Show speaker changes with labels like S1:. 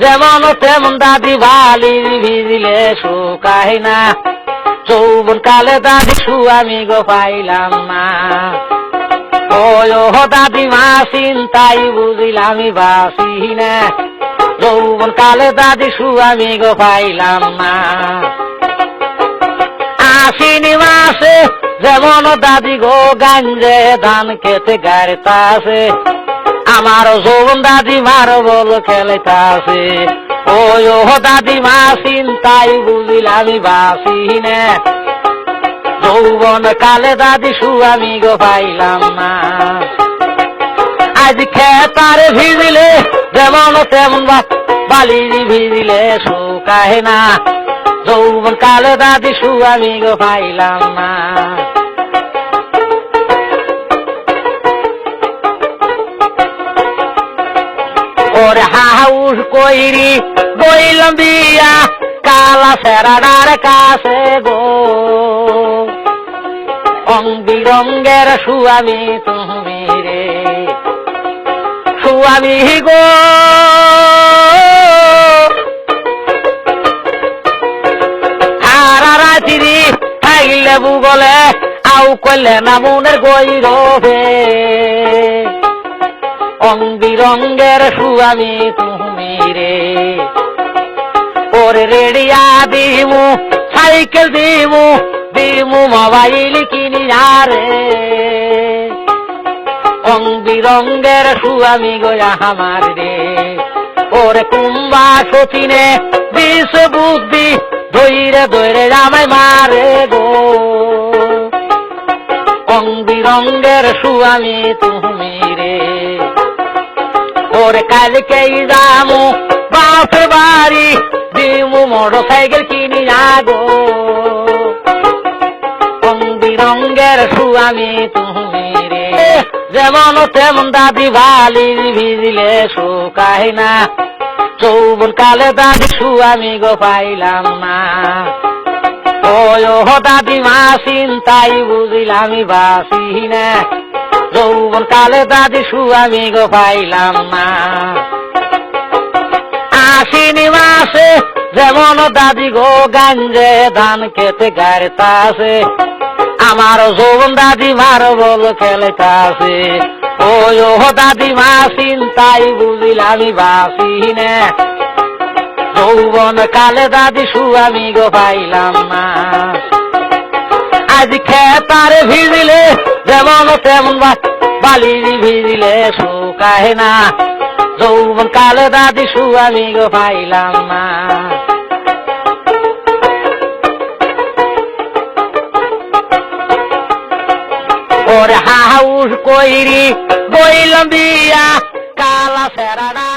S1: যেমন তেমন দাদি বালি ভিজিলে শুকায় না। যৌবন কালে দাদি সুয়ামি গো পাইলাম না। ওই ও দাদি মা চিন্তাই বুঝিলাম বাসি না। যৌবন কালে দাদি সুয়ামি গো পাইলাম না। আসিনি মাসে যেমন দাদি গো গাঞ্জে ধান খেতে গাড়িতাছে আমার যৌবন দাদি মার বল খেলেতাছে। ওই ও দাদি মা চিন্তাই বুঝিলাম বাসি না যৌবন কালে দাদি সুয়ামি গো পাইলাম না। আজ খেতারে ভিজিলে যেমন তেমন বালি ভিজিলে শুকায় না। যৌবন কালে দাদি সুয়ামি গো পাইলাম না। ওরে হাউস কইরি, বইলাম বিয়া, কালা সেরাডার কাছে গো। অং বিরঙ্গের সুয়ামি তুমি রে, সুয়ামি গো। হারা রাত্রি খাইলে বুগলে, আউ কইলে না মনের গৈরবে। অং বিরঙ্গের সুয়ামি তুমি রে ওরে রেডিয়া দিমু, সাইকেল দিমু দিমু মোবাইল কিনি আরে অং বিরঙ্গের সুয়ামি গোয়া আমার রে। ওরে কুম্বা সচিনে বিষ বুদ্ধি ধৈরে ধৈরে আমায় মারে গো। অং বিরঙ্গের সুয়ামি তুমি রে ওরে কালকেই যামু বাপের বাড়ি দিমু মোটর সাইকেল কিনি আগো রং বিরঙ্গের সুয়ামি তুমি রে, যেমন তেমন দাদি বালি ভিজিলে শুকায় না। চৌবন কালে দাদি সুয়ামি গো পাইলাম না। ও দাদি মা চিন্তাই বুঝিলাম বাসি না। যৌবন কালে দাদি সুয়ামি গো পাইলাম না। আশ্বিনী মাসে যেমন দাদি গো গাঞ্জে ধান খেতে গাড়িতাছে আমার যৌবন দাদি মার বল খেলেতাছে ওই ও দাদি মা চিন্তাই বুঝিলাম বাসি না যৌবন কালে দাদি সুয়ামি গো পাইলাম না। আজ খেতারে ভিজিলে যেমন তেমন বালি ভিজিলে শুকায় না। যৌবন কালে দাদি সুয়ামি গো পাইলাম না। ওরে হাউস কইরি বইলাম বিয়া কালা সেরাডা